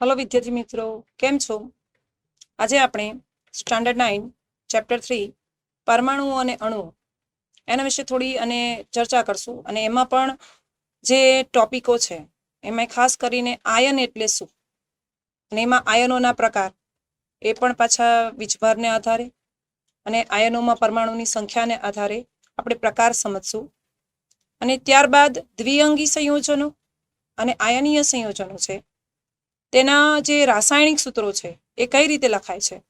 Hello વિદ્યાર્થી મિત્રો, કેમ છો? આજે આપણે સ્ટાન્ડર્ડ નાઇન ચેપ્ટર થ્રી પરમાણુઓ અને અણુઓ એના વિશે થોડી અને ચર્ચા કરશું. અને એમાં પણ જે ટોપિકો છે એમાં ખાસ કરીને આયન એટલે શું? અને એમાં આયનોના પ્રકાર એ પણ પાછા વીજભારને આધારે અને આયનોમાં પરમાણુની સંખ્યાને આધારે આપણે પ્રકાર સમજશું. અને ત્યારબાદ દ્વિઅંગી સંયોજનો અને આયનીય સંયોજનો છે. તેના જે રાસાયણિક સૂત્રો છે, એ કઈ રીતે લખાય છે?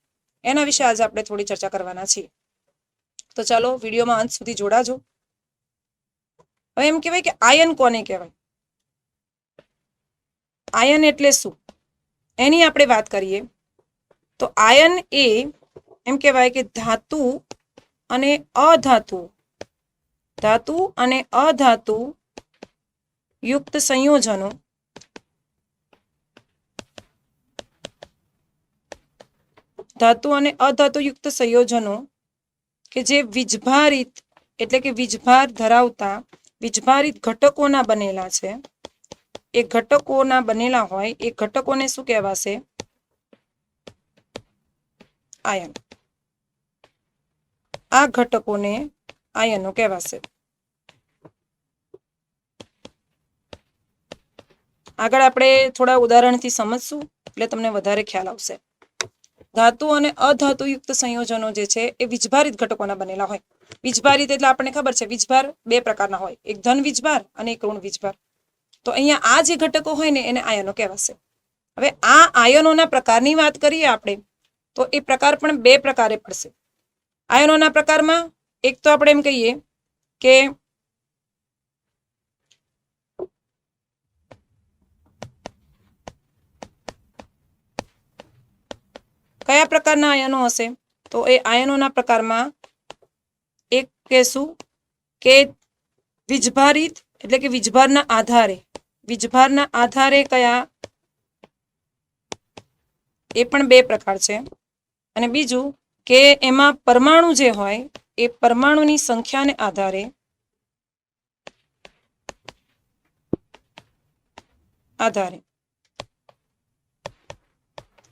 એના વિશે આજે આપણે થોડી ચર્ચા કરવાના છીએ. તો ચાલો વિડીયોમાં અંત સુધી જોડાજો. હવે એમ કહેવાય કે આયન કોને કહેવાય? આયન એટલે શું? એની આપણે વાત કરીએ. તો આયન એ એમ કહેવાય કે ધાતુ અને અધાતુ. ધાતુ અને અધાતુ યુક્ત સંયોજનો ધાતુ અને અધાતુયુક્ત સંયોજનો કે જે વીજભારિત, એટલે કે વીજભાર ધરાવતા, વીજભારિત ઘટકોના બનેલા છે. એ ઘટકોના બનેલા હોય, એ ઘટકોને શું કહેવાશે? આયન. આ ઘટકોને આયનો કહેવાશે. આગળ આપણે થોડા ઉદાહરણથી સમજશું, એટલે તમને વધારે ખ્યાલ આવશે. ધાતુ અને અધાતુયુક્ત સંયોજનો જે છે એ વીજભારિત ઘટકોના બનેલા હોય. વીજભારિત એટલે આપણને ખબર છે, વીજભાર બે પ્રકારના હોય. એક ધન વીજભાર અને એક ઋણ વીજભાર. તો અહીંયા આ જે ઘટકો હોય ને એને આયનો કહેવાશે. હવે આ આયનોના પ્રકારની વાત કરીએ આપણે, તો એ પ્રકાર પણ બે પ્રકારે પડશે. આયનોના પ્રકારમાં એક તો આપણે એમ કહીએ કે કયા પ્રકારના આયનો હશે? તો એ આયનોના પ્રકારમાં એક કહેશું કે વીજભારિત એટલે કે વીજભારના આધારે. વીજભારના આધારે કયા? એ પણ બે પ્રકાર છે. અને બીજું કે એમાં પરમાણુ જે હોય, એ પરમાણુની સંખ્યાને આધારે આધારે.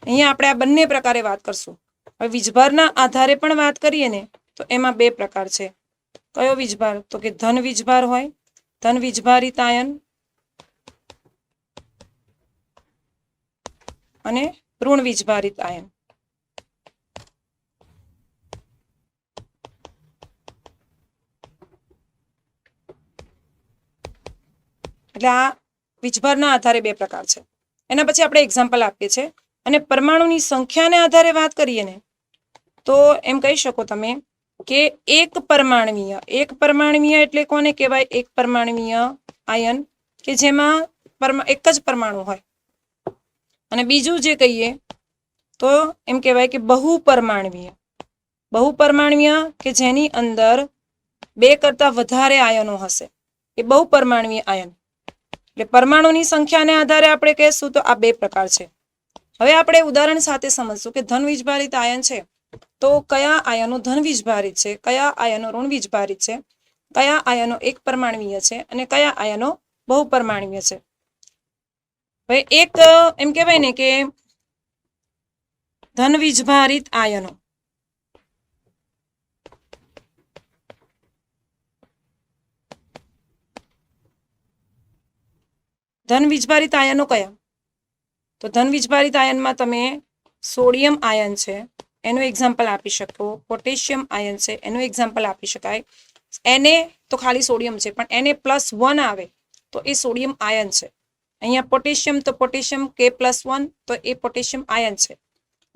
અહીંયા આપણે આ બંને પ્રકારે વાત કરશું. હવે વીજભારના આધારે પણ વાત કરીએ ને, તો એમાં બે પ્રકાર છે. કયો વીજભાર? તો કે ધન વીજભાર હોય, ધન વીજભારિત આયન અને ઋણ વીજભારિત આયન એટલે આ વીજભારના આધારે બે પ્રકાર છે. એના પછી આપણે એક્ઝામ્પલ આપીએ છીએ. અને પરમાણુની સંખ્યાને આધારે વાત કરીએ ને, તો એમ કહી શકો તમે કે એક પરમાણવીય એક પરમાણવીય એટલે કોને કહેવાય? એક પરમાણવીય આયન કે જેમાં એક જ પરમાણુ હોય. અને બીજું જે કહીએ, તો એમ કહેવાય કે બહુ પરમાણવીય. બહુ પરમાણવીય કે જેની અંદર બે કરતાં વધારે આયનો હશે. એ બહુ પરમાણવીય આયન. એટલે પરમાણુની સંખ્યાને આધારે આપણે કહેશું તો આ બે પ્રકાર છે. હવે આપણે ઉદાહરણ સાથે સમજશું કે ધન વીજભારિત આયન છે. તો કયા આયનો ધન વીજભારિત છે? કયા આયનો ઋણ વીજભારિત છે? કયા આયનો એક પરમાણવીય છે? અને કયા આયનો બહુ પરમાણવીય છે? હવે એક, એમ કહેવાય ને કે ધન વીજભારિત આયનો. ધન વીજભારિત આયનો કયા? તો ધન વીજભારિત આયનમાં તમે સોડિયમ આયન છે, એનું એક્ઝામ્પલ આપી શકો. પોટેશિયમ આયન છે, એનું એક્ઝામ્પલ આપી શકાય. એને તો ખાલી સોડિયમ છે, પણ એને પ્લસ વન આવે તો એ સોડિયમ આયન છે. અહીંયા પોટેશિયમ તો પોટેશિયમ કે પ્લસ વન તો એ પોટેશિયમ આયન છે.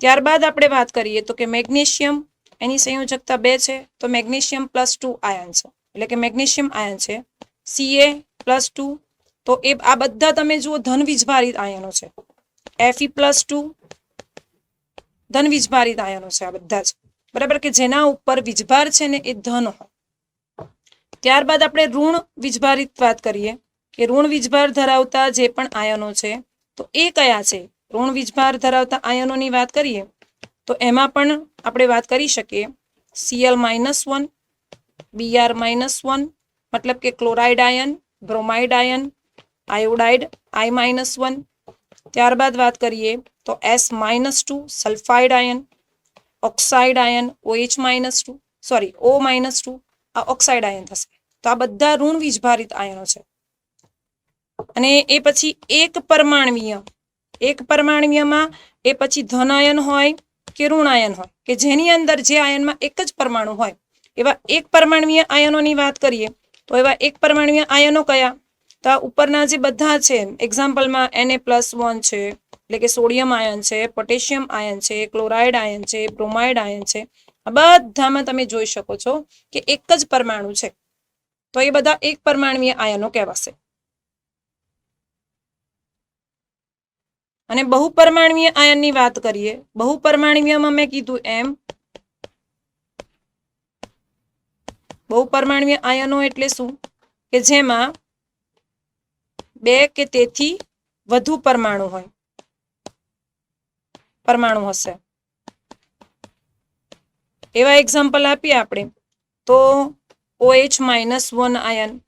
ત્યારબાદ આપણે વાત કરીએ તો કે મેગ્નેશિયમ, એની સંયોજકતા બે છે, તો મેગ્નેશિયમ પ્લસ ટુ આયન છે. એટલે કે મેગ્નેશિયમ આયન છે. સીએ પ્લસ ટુ તો એ આ બધા તમે જુઓ ધન વીજભારિત આયનો છે. એફઈ પ્લસ ટુ ધન વીજભારિત આયનો છે આ બધા જ. બરાબર કે જેના ઉપર વીજભાર છે ને એ ધન હોય. ત્યારબાદ આપણે ઋણ વીજભારિત વાત કરીએ. કે ઋણ વીજભાર ધરાવતા જે પણ આયનો છે, તો એ કયા છે? ઋણ વીજભાર ધરાવતા આયનોની વાત કરીએ, તો એમાં પણ આપણે વાત કરી શકીએ. CL minus one BR minus one મતલબ કે chloride ion bromide ion iodide I minus one ત્યારબાદ વાત કરીએ તો S minus two sulphide ion, oxide ion, OH minus two, sorry, O minus two, આ ઓક્સાઇડ આયન થશે. તો આ બધા ઋણ વીજભારિત આયનો છે. અને એ પછી એક પરમાણવીય, એક પરમાણવીયમાં એ પછી ધન આયન હોય કે ઋણ આયન હોય, કે જેની અંદર જે આયનમાં એક જ પરમાણુ હોય. એવા એક પરમાણવીય આયનોની વાત કરીએ તો એવા એક પરમાણવીય આયનો કયા? તો આ ઉપરના જે બધા છે એક્ઝામ્પલમાં એને પ્લસ વન છે, એટલે કે સોડિયમ આયન છે પોટેશિયમ આયન છે ક્લોરાઇડ આયન છે બ્રોમાઇડ આયન છે, આ બધામાં તમે જોઈ શકો છો કે એક જ પરમાણુ છે. તો એ બધા એક પરમાણવીય આયનો કહેવાશે. અને બહુપરમાણવીય આયનની વાત કરીએ, બહુપરમાણવીયમાં મેં કીધું એમ, બહુપરમાણવીય આયનો એટલે શું? કે જેમાં બે કે તેથી વધુ પરમાણુ હોય. પરમાણુ હશે. એવા એક્ઝામ્પલ આપીએ આપણે. તો OH માઇનસ વન આયન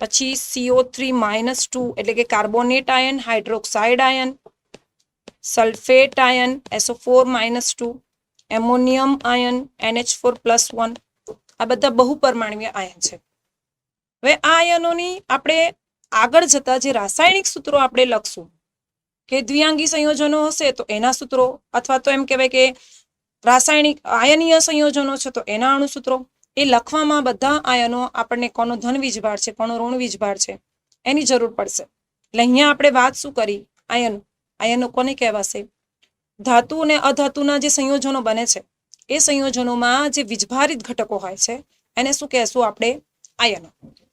પછી સીઓ થ્રી માઇનસ ટુ એટલે કે carbonate ion hydroxide ion sulphate ion SO four minus two ammonium ion NH four plus one આ બધા બહુ બહુપરમાણવીય આયન છે. હવે આ આયનોની આપણે આગળ જતા જે રાસાયણિક સૂત્રો આપણે લખશું, કે દ્વિયાંગી સંયોજનો હશે તો એના સૂત્રો, અથવા તો એમ કહેવાય કે રાસાયણિક આયનીય સંયોજનો છે તો એના અણુસૂત્રો. એ લખવામાં બધા આયનો આપણને કોનો ધન વીજભાર છે, કોનો ઋણ વીજભાર છે, એની જરૂર પડશે. એટલે અહીંયા આપણે વાત શું કરી? આયનો. આયનો કોને કહેવાશે? ધાતુ અને અધાતુના જે સંયોજનો બને છે, એ સંયોજનોમાં જે વીજભારિત ઘટકો હોય છે, એને શું કહેશું આપણે? આયનો.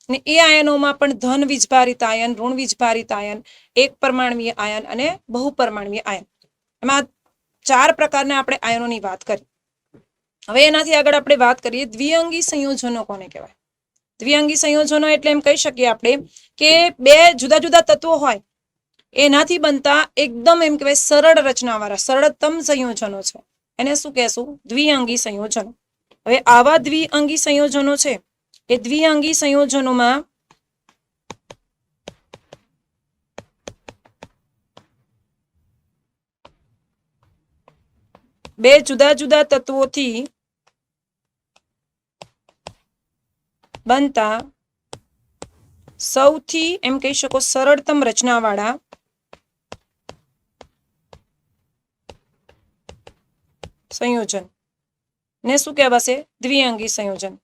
અને એ આયનોમાં પણ ધન વીજભારિત આયન, ઋણ વીજભારિત આયન, એક પરમાણવીય આયન અને બહુપરમાણવીય આયન. એમાં ચાર પ્રકારના આપણે આયનોની વાત કરી. હવે એનાથી આગળ આપણે વાત કરીએ દ્વિઅંગી સંયોજનો કોને કહેવાય? દ્વિઅંગી સંયોજનો એટલે એમ કહી શકીએ આપણે કે બે જુદા જુદા તત્વો હોય. એનાથી બનતા એકદમ એમ કહેવાય સરળ રચનાવાળા, સરળતમ સંયોજનો છે. એને શું કહેશું? દ્વિઅંગી સંયોજનો. હવે આવા દ્વિઅંગી સંયોજનો છે. એ દ્વિઅંગી સંયોજનોમાં બે જુદા જુદા તત્વોથી બનતા સૌથી, એમ કહી શકો, સરળતમ રચનાવાળા સંયોજન. ને શું કહેવાશે? દ્વિઅંગી સંયોજન.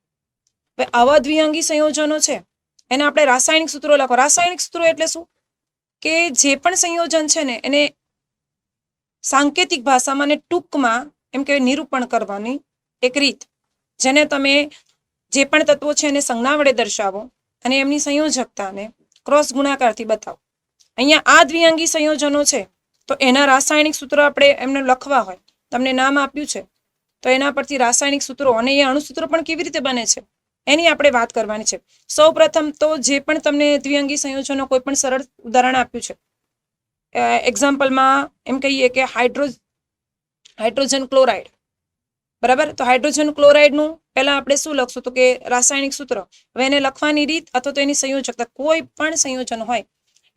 આવા દ્વિઅંગી સંયોજનો છે. એને આપણે રાસાયણિક સૂત્રો લખો. રાસાયણિક સૂત્રો એટલે શું? કે જે પણ સંયોજન છે ને, એને સાંકેતિક ભાષામાં ને ટૂંકમાં એમ કે નિરૂપણ કરવાની એક રીત. જેને તમે જે પણ તત્વો છે એને સંજ્ઞા વડે દર્શાવો અને એમની સંયોજકતાને ક્રોસ ગુણાકારથી બતાવો. અહીંયા આ દ્વિઅંગી સંયોજનો છે. તો એના રાસાયણિક સૂત્રો આપણે એમને લખવા હોય. તમને નામ આપ્યું છે. તો એના પરથી રાસાયણિક સૂત્રો અને એ અણુસૂત્રો પણ કેવી રીતે બને છે? એની આપણે વાત કરવાની છે. સૌ પ્રથમ તો જે પણ તમને દ્વિઅંગી સંયોજનો કોઈ પણ સરળ ઉદાહરણ આપ્યું છે. એક્ઝામ્પલમાં એમ કહીએ કે હાઇડ્રો, હાઇડ્રોજન ક્લોરાઇડ. બરાબર? તો હાઇડ્રોજન ક્લોરાઇડનું પહેલાં આપણે શું લખશું? તો કે રાસાયણિક સૂત્ર. હવે એને લખવાની રીત અથવા તો એની સંયોજકતા કોઈ પણ સંયોજન હોય,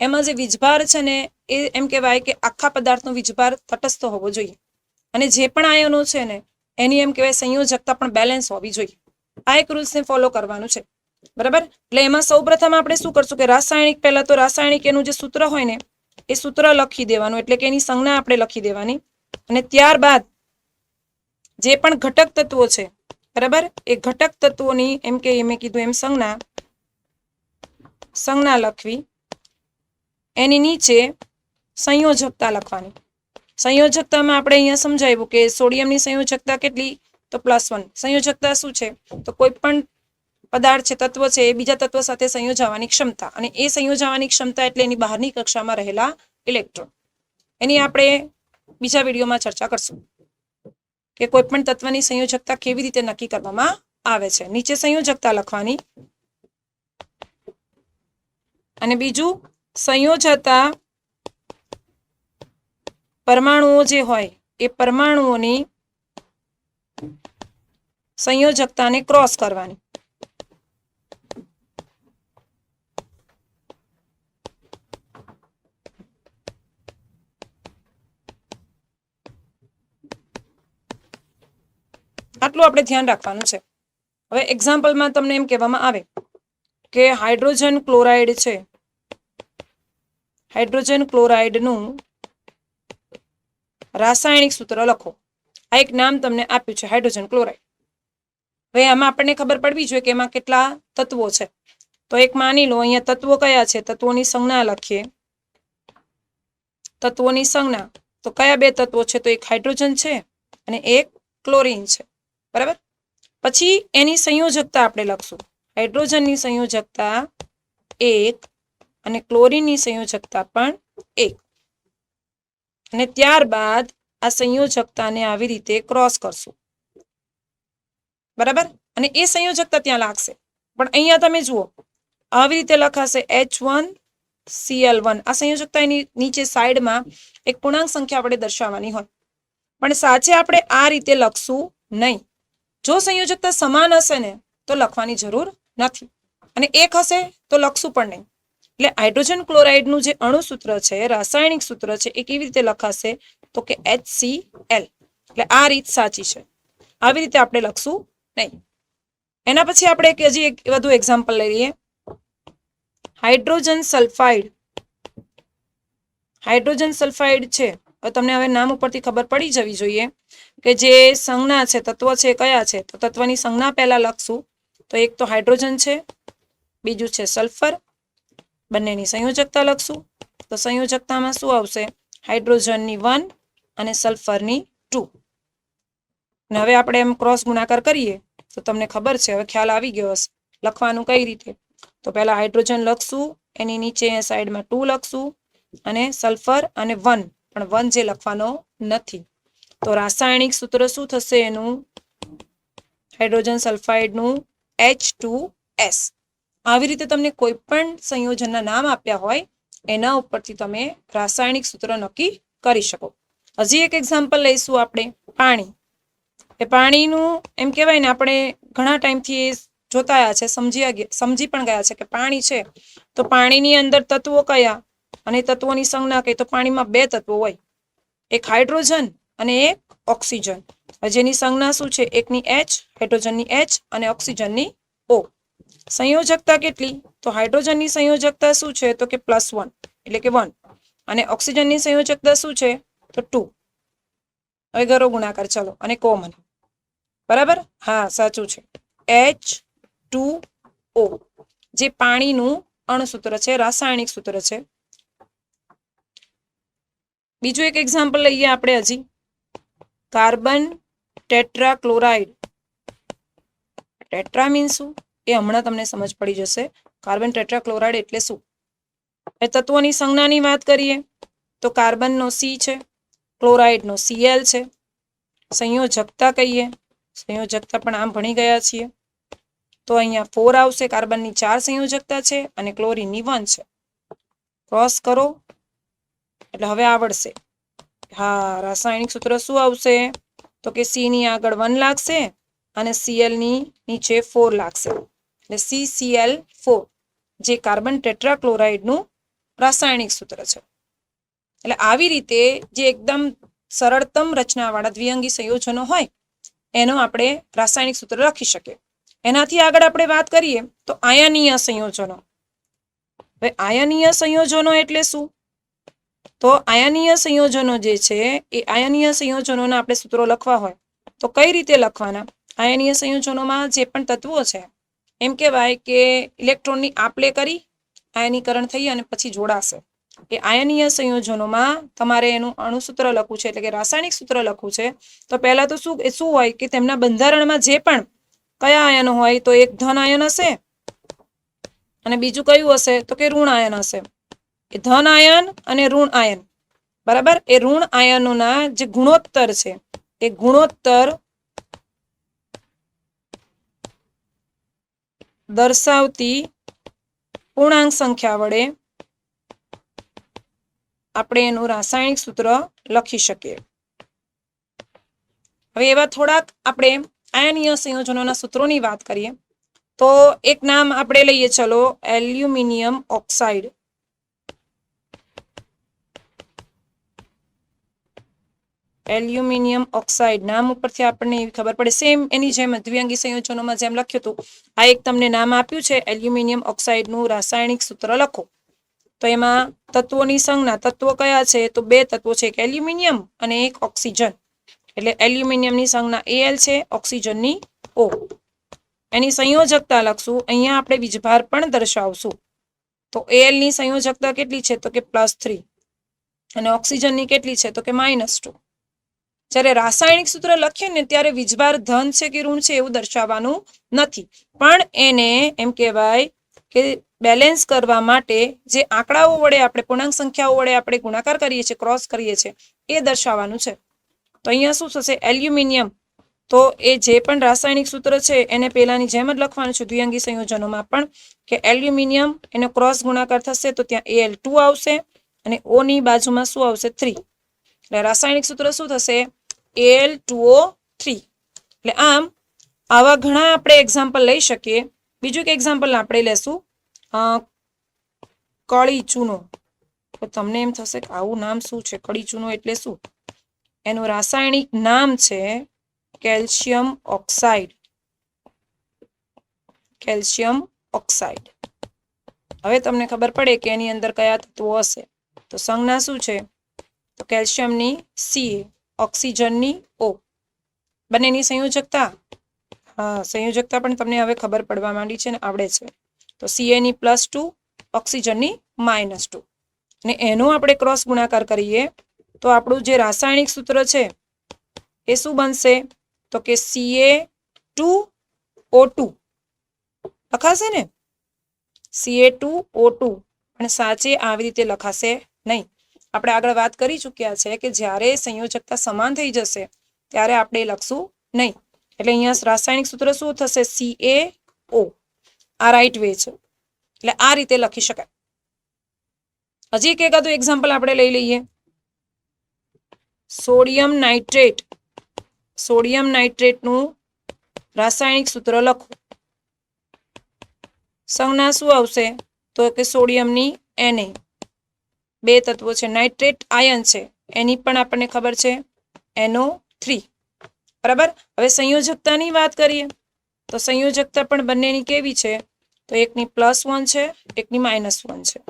એમાં જે વીજભાર છે ને, એ એમ કહેવાય કે આખા પદાર્થનો વીજભાર તટસ્થ હોવો જોઈએ. અને જે પણ આયનો છે ને, એની એમ કહેવાય સંયોજકતા પણ બેલેન્સ હોવી જોઈએ. આ એક રૂલ્સને ફોલો કરવાનું છે. બરાબર? એટલે એમાં સૌપ્રથમ આપણે શું કરશું કે રાસાયણિક, પહેલાં તો રાસાયણિક એનું જે સૂત્ર હોય ને, એ સૂત્ર લખી દેવાનું. એટલે કે એની સંજ્ઞા આપણે લખી દેવાની. અને ત્યારબાદ જે પણ ઘટક તત્વો છે, બરાબર? એ ઘટક તત્વોની, એમ કે મેં કીધું એમ સંજ્ઞા સંજ્ઞા લખવી. એની નીચે સંયોજકતા લખવાની. સંયોજકતામાં આપણે અહીંયા સમજાવ્યું કે સોડિયમની સંયોજકતા કેટલી? તો પ્લસ વન સંયોજકતા શું છે? તો કોઈ પણ પદાર્થ છે, તત્વ છે, એ બીજા તત્વ સાથે સંયોજાવાની ક્ષમતા અને એ સંયોજાવાની ક્ષમતા એટલે એની બહારની કક્ષામાં રહેલા ઇલેક્ટ્રોન એની આપણે બીજા વિડીયોમાં ચર્ચા કરશું કે કોઈ પણ તત્વની સંયોજકતા કેવી રીતે નક્કી કરવામાં આવે છે. નીચે સંયોજકતા લખવાની અને બીજું, સંયોજતા પરમાણુઓ જે હોય, એ પરમાણુઓની સંયોજકતાને ક્રોસ કરવાની. આટલું આપણે ધ્યાન રાખવાનું છે. હવે એક્ઝામ્પલમાં તમને એમ કહેવામાં આવે કે હાઇડ્રોજન ક્લોરાઇડ છે. હાઇડ્રોજન ક્લોરાઇડનું રાસાયણિક સૂત્ર લખો. આ એક નામ તમને આપ્યું છે, હાઇડ્રોજન ક્લોરાઇડ. હવે આમાં આપણને ખબર પડવી જોઈએ કે એમાં કેટલા તત્વો છે. તો એક માની લો, અહીંયા તત્વો કયા છે? તત્વોની સંજ્ઞા લખીએ. તત્વોની સંજ્ઞા. તો કયા બે તત્વો છે? તો એક હાઇડ્રોજન છે અને એક ક્લોરીન છે. બરાબર? પછી એની સંયોજકતા આપણે લખશું. હાઇડ્રોજનની સંયોજકતા એક અને ક્લોરીનની સંયોજકતા પણ એક. અને ત્યારબાદ આ સંયોજકતાને આવી રીતે ક્રોસ કરશું. બરાબર? અને એ સંયોજકતા ત્યાં લાગશે. પણ અહીંયા તમે જુઓ, આવી રીતે લખાશે એચ વન સીએલ વન આ સંયોજકતા એની નીચે સાઈડમાં એક પૂર્ણાંક સંખ્યા આપણે દર્શાવવાની હોય. પણ સાચે આપણે આ રીતે લખશું નહીં. જો સંયોજકતા સમાન હશે ને, તો લખવાની જરૂર નથી. અને એક હશે, તો લખશું પણ નહીં. એટલે હાઇડ્રોજન ક્લોરાઇડનું જે અણુસૂત્ર છે, રાસાયણિક સૂત્ર છે, એ કેવી રીતે લખાશે? તો કે એચ સી એલ એટલે આ રીત સાચી છે. આવી રીતે આપણે લખશું નહીં. એના પછી આપણે એક હજી એક વધુ એક્ઝામ્પલ લઈ લઈએ. હાઇડ્રોજન સલ્ફાઇડ હાઇડ્રોજન સલ્ફાઇડ છે. તમને હવે નામ ઉપરથી ખબર પડી જવી જોઈએ કે જે સંજ્ઞા છે, તત્વ છે, કયા છે? તો તત્વની સંજ્ઞા પહેલા લખશું. તો એક તો હાઇડ્રોજન છે, બીજું છે સલ્ફર બંનેની સંયોજકતા લખશું. તો સંયોજકતામાં શું આવશે? હાઇડ્રોજનની વન અને સલ્ફરની ટુ. અને હવે આપણે એમ ક્રોસ ગુણાકાર કરીએ, તો તમને ખબર છે, હવે ખ્યાલ આવી ગયો હશે. લખવાનું કઈ રીતે? તો પહેલા હાઇડ્રોજન લખશું, એની નીચે સાઈડમાં ટુ લખશું, અને સલ્ફર અને વન પણ વન જે લખવાનો નથી. તો રાસાયણિક સૂત્ર શું થશે એનું? હાઇડ્રોજન સલ્ફાઇડનું એચ આવી રીતે તમને કોઈ પણ સંયોજનના નામ આપ્યા હોય, એના ઉપરથી તમે રાસાયણિક સૂત્ર નક્કી કરી શકો. હજી એક એક્ઝામ્પલ લઈશું આપણે, પાણી. એ પાણીનું એમ કહેવાય ને, આપણે ઘણા ટાઈમથી એ જોતા છે, સમજી સમજી પણ ગયા છે કે પાણી છે. તો પાણીની અંદર તત્વો કયા? અને તત્વોની સંજ્ઞા કઈ? તો પાણીમાં બે તત્વો હોય. એક હાઇડ્રોજન અને એક ઓક્સિજન. જેની સંજ્ઞા શું છે? એકની એચ હાઇડ્રોજનની એચ અને ઓક્સિજનની ઓ સંયોજકતા કેટલી? તો હાઇડ્રોજનની સંયોજકતા શું છે? તો કે પ્લસ વન એટલે કે વન અને ઓક્સિજનની સંયોજકતા શું છે? તો ટુ હવે ઘરો ગુણાકાર, ચલો, અને કોમન બરાબર? હા, સાચું છે. એચ ટુ ઓ જે પાણીનું અણસૂત્ર છે, રાસાયણિક સૂત્ર છે. બીજું એક એક્ઝામ્પલ લઈએ આપણે હજી. Carbon tetra chloride tetra mean શું? એ હમણાં તમને સમજ પડી જશે. કાર્બન ટેટ્રા ક્લોરાઇડ એટલે શું? તત્વોની સંજ્ઞાની વાત કરીએ. તો કાર્બનનો સી છે. ક્લોરાઇડનો સીએલ છે. સંયોજકતા કહીએ. સંયોજકતા પણ આમ ભણી ગયા છીએ. તો અહીંયા ફોર આવશે, કાર્બનની ચાર સંયોજકતા છે અને ક્લોરીનની વન છે. ક્રોસ કરો. એટલે હવે આવડશે. હા, રાસાયણિક સૂત્ર શું આવશે? તો કે સીની આગળ વન લાગશે અને સીએલની નીચે ફોર લાગશે. એટલે સી સીએલ ફોર જે કાર્બન ટેટ્રાક્લોરાઇડનું રાસાયણિક સૂત્ર છે. એટલે આવી રીતે જે એકદમ સરળતમ રચનાવાળા દ્વિઅંગી સંયોજનો હોય, એનો આપણે રાસાયણિક સૂત્ર લખી શકીએ. એનાથી આગળ આપણે વાત કરીએ તો આયનીય સંયોજનો. હવે આયનીય સંયોજનો એટલે શું? તો આયનીય સંયોજનો જે છે, એ આયનીય સંયોજનોના આપણે સૂત્રો લખવા હોય, તો કઈ રીતે લખવાના? આયનીય સંયોજનોમાં જે પણ તત્વો છે, એમ કહેવાય કે ઇલેક્ટ્રોનની આપલે કરી, આયનીકરણ થઈ અને પછી જોડાશે. એ આયનીય સંયોજનોમાં તમારે એનું અણુસૂત્ર લખવું છે, એટલે કે રાસાયણિક સૂત્ર લખવું છે. તો પહેલાં તો શું શું હોય કે તેમના બંધારણમાં જે પણ કયા આયન હોય, તો એક ધન આયન હશે અને બીજું કયું હશે, તો કે ઋણ આયન હશે. એ ધન આયન અને ઋણ આયન. બરાબર? એ ઋણ આયનોના જે ગુણોત્તર છે, એ ગુણોત્તર દર્શાવતી પૂર્ણાંક સંખ્યા વડે આપણે એનું રાસાયણિક સૂત્ર લખી શકીએ. હવે એવા થોડાક આપણે આયનીય સંયોજનોના સૂત્રોની વાત કરીએ. તો એક નામ આપણે લઈએ, ચલો, એલ્યુમિનિયમ ઓક્સાઇડ. એલ્યુમિનિયમ ઓક્સાઇડ, નામ ઉપરથી આપણને એવી ખબર પડે. સેમ એની જેમ દ્વિઅંગી સંયોજનોમાં જેમ લખ્યું હતું, આ એક તમને નામ આપ્યું છે, એલ્યુમિનિયમ ઓક્સાઇડનું રાસાયણિક સૂત્ર લખો. તો એમાં તત્વોની સંજ્ઞા, તત્વો કયા છે? તો બે તત્વો છે, એક એલ્યુમિનિયમ અને એક ઓક્સિજન. એટલે એલ્યુમિનિયમની સંજ્ઞા એલ છે, ઓક્સિજનની ઓ એની સંયોજકતા લખશું. અહીંયા આપણે વીજભાર પણ દર્શાવશું. તો એલની સંયોજકતા કેટલી છે? તો કે પ્લસ થ્રી અને ઓક્સિજનની કેટલી છે? તો કે માઇનસ ટુ જ્યારે રાસાયણિક સૂત્ર લખીએ ને, ત્યારે વીજભાર ધન છે કે ઋણ છે એવું દર્શાવવાનું નથી. પણ એને એમ કહેવાય કે બેલેન્સ કરવા માટે જે આંકડાઓ વડે આપણે પૂર્ણાંક સંખ્યાઓ વડે આપણે ગુણાકાર કરીએ છીએ ક્રોસ કરીએ છીએ, એ દર્શાવવાનું છે. તો અહીંયા શું થશે? એલ્યુમિનિયમ તો એ જે પણ રાસાયણિક સૂત્ર છે, એને પહેલાંની જેમ જ લખવાનું છે. દ્વિઅંગી સંયોજનોમાં પણ કે એલ્યુમિનિયમ એનો ક્રોસ ગુણાકાર થશે, તો ત્યાં એલ ટુ આવશે અને ઓની બાજુમાં શું આવશે? થ્રી એટલે રાસાયણિક સૂત્ર શું થશે? એલ ટુ થ્રી એટલે આમ આવા ઘણા આપણે એક્ઝામ્પલ લઈ શકીએ. બીજું એક એક્ઝામ્પલ આપણે લેશું. કળી ચૂનો. તો તમને એમ થશે કે આવું નામ શું છે? કળી ચૂનો એટલે શું? એનું રાસાયણિક નામ છે કેલ્શિયમ ઓક્સાઇડ. Calcium oxide. હવે તમને ખબર પડે કે એની અંદર કયા તત્વો હશે. તો સંજ્ઞા શું છે? તો કેલ્શિયમની સી ઓક્સિજનની ઓ બંનેની સંયોજકતા? હા, સંયોજકતા પણ તમને હવે ખબર પડવા માંડી છે ને, આવડે છે. તો સીએની પ્લસ ટુ ઓક્સિજનની માઇનસ ટુ અને એનો આપણે ક્રોસ ગુણાકાર કરીએ, તો આપણું જે રાસાયણિક સૂત્ર છે, એ શું બનશે? તો કે સીએ ટુ ઓ ટુ લખાશે ને? સીએ ટુ ઓ ટુ પણ સાચે આવી રીતે લખાશે નહીં. આપણે આગળ વાત કરી ચૂક્યા છે કે જ્યારે સંયોજકતા સમાન થઈ જશે, ત્યારે આપણે લખશું નહીં. એટલે અહીંયા રાસાયણિક સૂત્ર શું થશે? સી એ ઓ આ રાઈટ વે છે. એટલે આ રીતે લખી શકાય. હજી એક એકાદું એક્ઝામ્પલ આપણે લઈ લઈએ. સોડિયમ નાઇટ્રેટ સોડિયમ નાઇટ્રેટનું રાસાયણિક સૂત્ર લખો. સંજ્ઞા શું આવશે તો કે સોડિયમની એને બે તત્વો છે. નાઇટ્રેટ આયન છે. એની પણ આપણને ખબર છે. એનો થ્રી બરાબર? હવે સંયોજકતાની વાત કરીએ. તો સંયોજકતા પણ બંનેની કેવી છે? તો એકની પ્લસ વન છે, એકની માઇનસ વન છે.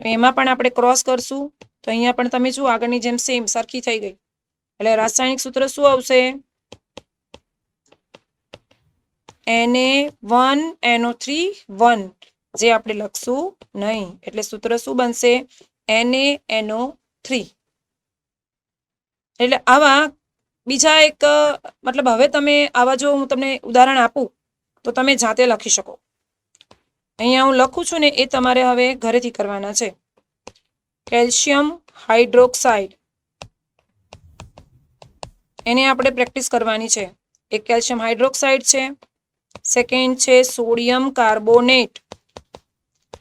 એમાં પણ આપણે ક્રોસ કરશું. તો અહીંયા પણ તમે જુઓ, આગળની જેમ સેમ સરખી થઈ ગઈ. એટલે રાસાયણિક સૂત્ર શું આવશે? એને વન એનો થ્રી વન જે આપણે લખશું નહીં. એટલે સૂત્ર શું બનશે? એને એનો થ્રી એટલે આવા બીજા એક મતલબ હવે તમે આવા જો હું તમને ઉદાહરણ આપું. તો તમે જાતે લખી શકો. અહીંયા હું લખું છું ને એ તમારે હવે ઘરેથી કરવાના છે. Calcium hydroxide. એને આપણે પ્રેક્ટિસ કરવાની છે. એક કેલ્શિયમ હાઇડ્રોક્સાઇડ છે, સેકન્ડ છે સોડિયમ કાર્બોનેટ.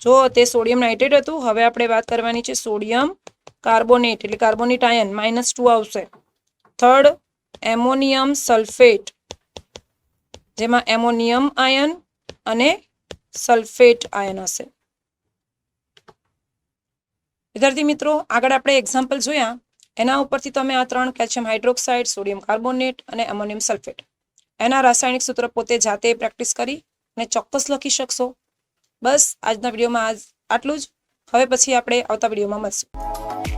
જો તે સોડિયમ નાઇટ્રેટ હતું, હવે આપણે વાત કરવાની છે સોડિયમ કાર્બોનેટ, એટલે કાર્બોનેટ આયન માઇનસ ટુ આવશે. થર્ડ એમોનિયમ સલ્ફેટ જેમાં એમોનિયમ આયન અને સલ્ફેટ આયન હશે. વિદ્યાર્થી મિત્રો, આગળ આપણે એક્ઝામ્પલ જોયા. એના ઉપરથી તમે આ ત્રણ કેલ્શિયમ હાઇડ્રોક્સાઇડ સોડિયમ કાર્બોનેટ અને એમોનિયમ સલ્ફેટ એના રાસાયણિક સૂત્ર પોતે જાતે પ્રેક્ટિસ કરી અને ચોક્કસ લખી શકશો. બસ, આજના વિડીયોમાં આટલું જ. હવે પછી આપણે આવતા વિડીયોમાં મળશું.